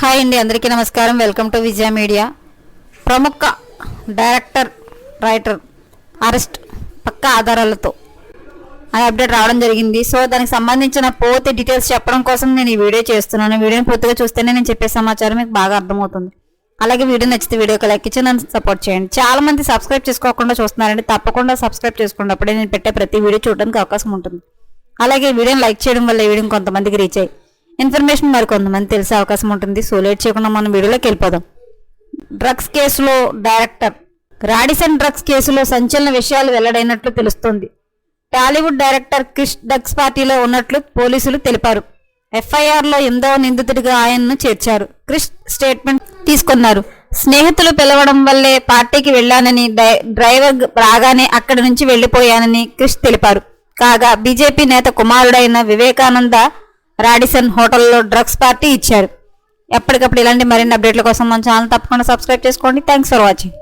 Hi అండి అందరికీ నమస్కారం. Welcome to Vijaya media. ప్రముఖ డైరెక్టర్ రైటర్ అరెస్ట్ పక్క ఆధారాలతో అని అప్డేట్ రావడం జరిగింది. సో దానికి సంబంధించిన పూర్తి డీటెయిల్స్ చెప్పడం కోసం నేను ఈ వీడియో చేస్తున్నాను. వీడియోని పూర్తిగా చూస్తేనే నేను చెప్పే సమాచారం మీకు బాగా అర్థమవుతుంది. అలాగే వీడియో నచ్చితే వీడియోకి లైక్ ఇచ్చి నన్ను సపోర్ట్ చేయండి. చాలా మంది సబ్స్క్రైబ్ చేసుకోకుండా చూస్తున్నారండి. తప్పకుండా సబ్స్క్రైబ్ చేసుకోండి. అప్పుడే నేను పెట్టే ప్రతి వీడియో చూడడానికి అవకాశం ఉంటుంది. అలాగే వీడియోని లైక్ చేయడం వల్ల ఈ వీడియో కొంతమందికి రీచ్ అయ్యి ఇన్ఫర్మేషన్ మరి కొంతమంది తెలిసే అవకాశం ఉంటుంది. సో లేట్ చేయకుండా మనం వీడియోలోకి వెళ్ళిపోదాం. డ్రగ్స్ కేసులో డైరెక్టర్. రాడిసన్ డ్రగ్స్ కేసులో సంచలన విషయాలు వెల్లడైనట్లు తెలుస్తోంది. టాలీవుడ్ డైరెక్టర్ క్రిష్ డ్రగ్స్ పార్టీలో ఉన్నట్లు పోలీసులు తెలిపారు. ఎఫ్ఐఆర్లో ఎందో ఎనిమిదవ నిందితుడిగా ఆయన్ను చేర్చారు. క్రిష్ స్టేట్మెంట్ తీసుకున్నారు. స్నేహితులు పిలవడం వల్లే పార్టీకి వెళ్ళానని డై- డ్రైవర్ రాగానే అక్కడి నుంచి వెళ్ళిపోయానని క్రిష్ తెలిపారు. కాగా బీజేపీ నేత కుమారుడైన వివేకానంద రాడిసన్ హోటల్లో డ్రగ్స్ పార్టీ ఇచ్చారు. ఎప్పటికప్పుడు ఇలాంటి మరిన్ని అప్డేట్ల కోసం మన ఛానల్ తప్పకుండా సబ్స్క్రైబ్ చేసుకోండి. Thanks for watching